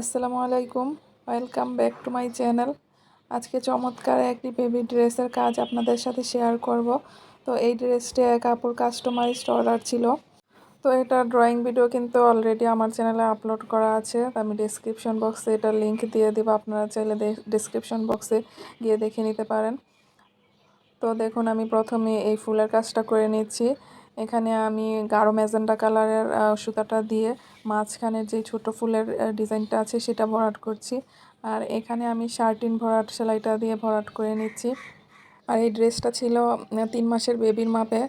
আসসালামু আলাইকুম। Welcome back to my channel আজকে চমৎকার একটি বেবি ড্রেসের কাজ আপনাদের সাথে শেয়ার করব। তো এই ড্রেসটি এক কাপড় কাস্টমাইজড অর্ডার ছিল। তো এটা ড্রয়িং ভিডিও কিন্তু অলরেডি আমার চ্যানেলে আপলোড করা আছে। আমি ডিসক্রিপশন বক্সে এটা লিংক দিয়ে দেব। আপনারা চাইলে ডিসক্রিপশন বক্সে গিয়ে দেখে নিতে পারেন। তো দেখুন, আমি প্রথমে এই ফুলের কাজটা করে নিচ্ছি। এখানে আমি গাঢ় ম্যাজেন্ডা কালারের সুতাটা দিয়ে মাঝখানের যে ছোট ফুলের ডিজাইনটা আছে সেটা ভরাট করছি। আর এখানে আমি শার্টিন ভরাট, সেলাইটা দিয়ে ভরাট করে নিচ্ছি। আর এই ড্রেসটা ছিল তিন মাসের বেবির মাপে।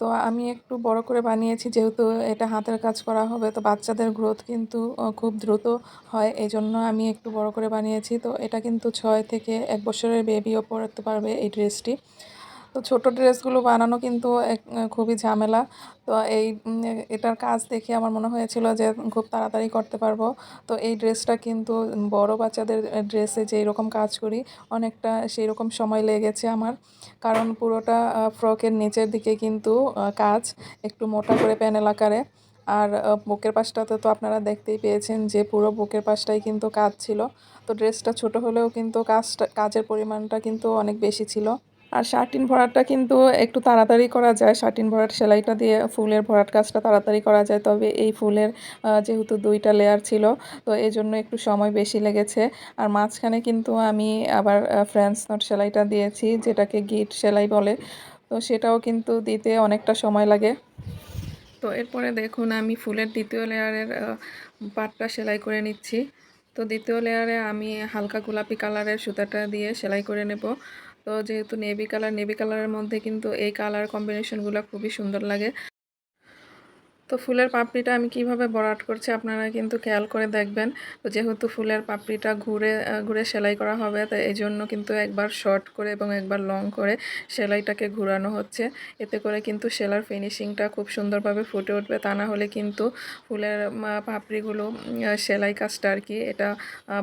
তো আমি একটু বড় করে বানিয়েছি, যেহেতু এটা হাতের কাজ করা হবে, তো বাচ্চাদের গ্রোথ কিন্তু খুব দ্রুত হয় এই জন্য আমি একটু বড় করে বানিয়েছি। তো এটা কিন্তু ছয় থেকে এক বছরের বেবিও পরতে পারবে এই ড্রেসটি। তো ছোট ড্রেসগুলো বানানো কিন্তু খুবই ঝামেলা। তো এই এটার কাজ দেখে আমার মনে হয়েছিল যে খুব তাড়াতাড়ি করতে পারব। তো এই ড্রেসটা কিন্তু বড় বাচ্চাদের ড্রেসে যেই রকম কাজ করি, অনেকটা সেই রকম সময় লেগেছে আমার। কারণ পুরোটা ফ্রকের নিচের দিকে কিন্তু কাজ একটু মোটা করে প্যানেল আকারে। আর বুকের পাশটাতে তো আপনারা দেখতেই পেয়েছেন যে পুরো বুকের পাশটাই কিন্তু কাজ ছিল। তো ড্রেসটা ছোট হলেও কিন্তু কাজটা, কাজের পরিমাণটা কিন্তু অনেক বেশি ছিল। আর শার্টিন ভরাটটা কিন্তু একটু তাড়াতাড়ি করা যায়। শার্টিন ভরাট সেলাইটা দিয়ে ফুলের ভরাট কাজটা তাড়াতাড়ি করা যায়। তবে এই ফুলের যেহেতু দুইটা লেয়ার ছিল, তো এই জন্য একটু সময় বেশি লেগেছে। আর মাঝখানে কিন্তু আমি আবার ফ্রেন্স নট সেলাইটা দিয়েছি, যেটাকে গিট সেলাই বলে। তো সেটাও কিন্তু দিতে অনেকটা সময় লাগে। তো এরপরে দেখুন, আমি ফুলের দ্বিতীয় লেয়ারের পাটটা সেলাই করে নিচ্ছি। তো দ্বিতীয় লেয়ারে আমি হালকা গোলাপি কালারের সুতাটা দিয়ে সেলাই করে নেব। তো যেহেতু নেভি কালার নেভি কালারের মধ্যে কিন্তু এই কালার কম্বিনেশনগুলো খুবই সুন্দর লাগে। তো ফুলের পাপড়িটা আমি কীভাবে বরাট করছি আপনারা কিন্তু খেয়াল করে দেখবেন। তো যেহেতু ফুলের পাপড়িটা ঘুরে ঘুরে সেলাই করা হবে, তো এই জন্য কিন্তু একবার শর্ট করে এবং একবার লং করে সেলাইটাকে ঘুরানো হচ্ছে। এতে করে কিন্তু সেলার ফিনিশিংটা খুব সুন্দরভাবে ফুটে উঠবে। তা না হলে কিন্তু ফুলের পাপড়িগুলো সেলাই কাজটা আর কি, এটা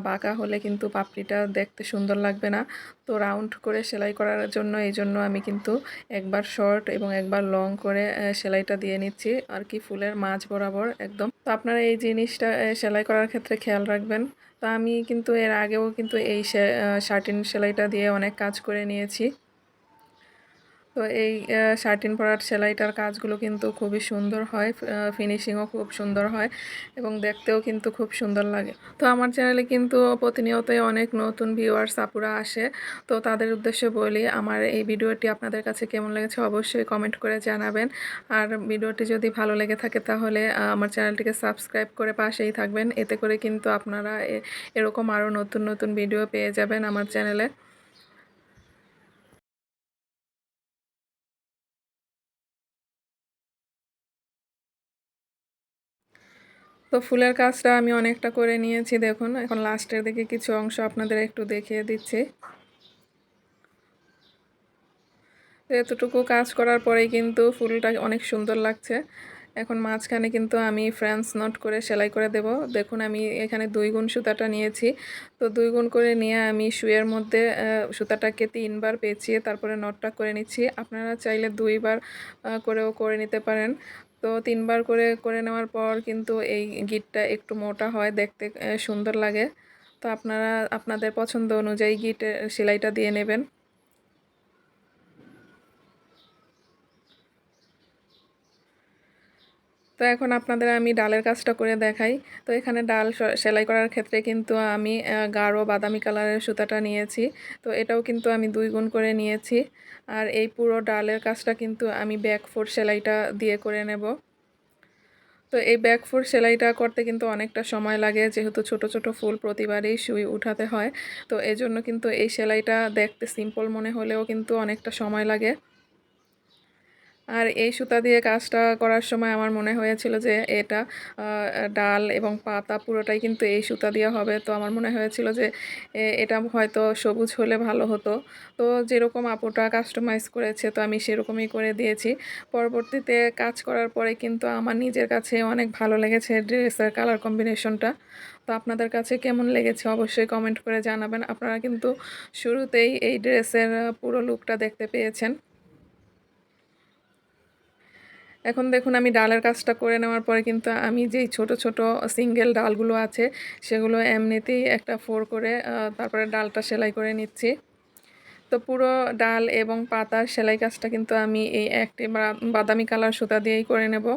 বাঁকা হলে কিন্তু পাপড়িটা দেখতে সুন্দর লাগবে না। তো রাউন্ড করে সেলাই করার জন্য এই জন্য আমি কিন্তু একবার শর্ট এবং একবার লং করে সেলাইটা দিয়ে নিচ্ছি। আর কি ফুলের মাছ বরাবর একদম। তো আপনারা এই জিনিসটা সেলাই করার ক্ষেত্রে খেয়াল রাখবেন। তো আমি কিন্তু এর আগেও কিন্তু এই শার্টিন সেলাইটা দিয়ে অনেক কাজ করে নিয়েছি। তো এই শার্টিন পরার সেলাইটার কাজগুলো কিন্তু খুবই সুন্দর হয় ফিনিশিংও খুব সুন্দর হয় এবং দেখতেও কিন্তু খুব সুন্দর লাগে। তো আমার চ্যানেলে কিন্তু প্রতিনিয়তই অনেক নতুন ভিউয়ার্স আপুরা আসে। তো তাদের উদ্দেশ্যে বলি, আমার এই ভিডিওটি আপনাদের কাছে কেমন লেগেছে অবশ্যই কমেন্ট করে জানাবেন। আর ভিডিওটি যদি ভালো লেগে থাকে তাহলে আমার চ্যানেলটিকে সাবস্ক্রাইব করে পাশেই থাকবেন। এতে করে কিন্তু আপনারা এরকম আরও নতুন নতুন ভিডিও পেয়ে যাবেন আমার চ্যানেলে। তো ফুলের কাজটা আমি অনেকটা করে নিয়েছি, দেখুন। এখন লাস্টের দিকে কিছু অংশ আপনাদের একটু দেখিয়ে দিচ্ছি। এতটুকু কাজ করার পরেই কিন্তু ফুলটা অনেক সুন্দর লাগছে। এখন মাঝখানে কিন্তু আমি ফ্রেন্স নট করে সেলাই করে দেব। দেখুন, আমি এখানে দুই গুণ সুতাটা নিয়েছি। তো দুই গুণ করে নিয়ে আমি শুয়ের মধ্যে সুতাটাকে তিনবার পেঁচিয়ে তারপরে নটটা করে নিচ্ছি। আপনারা চাইলে দুইবার করেও করে নিতে পারেন। তো তিনবার করে করে নেওয়ার পর কিন্তু এই গিটটা একটু মোটা হয় দেখতে সুন্দর লাগে। তো আপনারা, আপনাদের পছন্দ অনুযায়ী গিটের সেলাইটা দিয়ে নেবেন। তো এখন আপনাদের আমি ডালের কাজটা করে দেখাই। তো এখানে ডাল সেলাই করার ক্ষেত্রে কিন্তু আমি গাঢ় বাদামি কালারের সুতাটা নিয়েছি। তো এটাও কিন্তু আমি দুই গুণ করে নিয়েছি। আর এই পুরো ডালের কাজটা কিন্তু আমি ব্যাক ফোর সেলাইটা দিয়ে করে নেব। তো এই ব্যাক ফোর সেলাইটা করতে কিন্তু অনেকটা সময় লাগে, যেহেতু ছোট ছোট ফুল প্রতিবারেই সুই উঠাতে হয়। তো এজন্য কিন্তু এই সেলাইটা দেখতে সিম্পল মনে হলেও কিন্তু অনেকটা সময় লাগে। আর এই সুতা দিয়ে কাজটা করার সময় আমার মনে হয়েছিল যে এটা ডাল এবং পাতা পুরোটাই কিন্তু এই সুতা দিয়ে হবে। তো আমার মনে হয়েছিল যে এটা হয়তো সবুজ হলে ভালো হতো। তো যেরকম আপুটা কাস্টমাইজ করেছে, তো আমি সেরকমই করে দিয়েছি। পরবর্তীতে কাজ করার পরে কিন্তু আমার নিজের কাছে অনেক ভালো লেগেছে ড্রেসের কালার কম্বিনেশনটা তো আপনাদের কাছে কেমন লেগেছে অবশ্যই কমেন্ট করে জানাবেন। আপনারা কিন্তু শুরুতেই এই ড্রেসের পুরো লুকটা দেখতে পেয়েছেন। এখন দেখুন আমি ডালের কাজটা করে নেওয়ার পরে কিন্তু আমি যেই ছোট ছোট সিঙ্গেল ডালগুলো আছে, সেগুলো এমনিতেই একটা ফোর করে তারপরে ডালটা সেলাই করে নিচ্ছি। তো পুরো ডাল এবং পাতার সেলাই কাজটা কিন্তু আমি এই একটি বাদামি কালার সুতা দিয়েই করে নেব।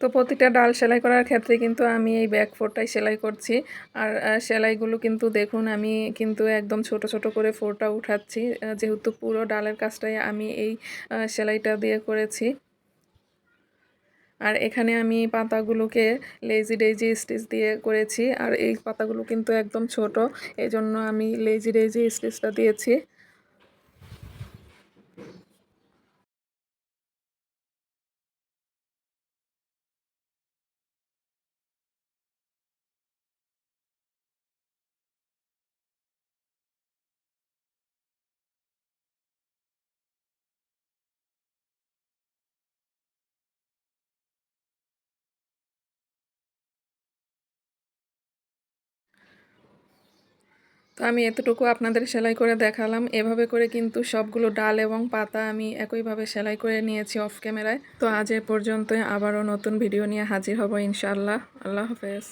তো প্রতিটা ডাল সেলাই করার ক্ষেত্রে কিন্তু আমি এই ব্যাক ফোরটাই সেলাই করছি। আর সেলাইগুলো কিন্তু দেখুন, আমি কিন্তু একদম ছোট ছোট করে ফোরটা উঠাচ্ছি। যেহেতু পুরো ডালের কাজটাই আমি এই সেলাইটা দিয়ে করেছি। আর এখানে আমি পাতাগুলোকে লেজি ডেজি স্টিচ দিয়ে করেছি। আর এই পাতাগুলো কিন্তু একদম ছোট এই জন্য আমি লেজি ডেজি স্টিচটা দিয়েছি। তো আমি এতটুকু আপনাদের সেলাই করে দেখালাম। এভাবে করে কিন্তু সবগুলো ডাল এবং পাতা আমি একইভাবে সেলাই করে নিয়েছি অফ ক্যামেরায়। তো আজ এ পর্যন্তই আবারও নতুন ভিডিও নিয়ে হাজির হব ইনশাল্লাহ আল্লাহ হাফেজ।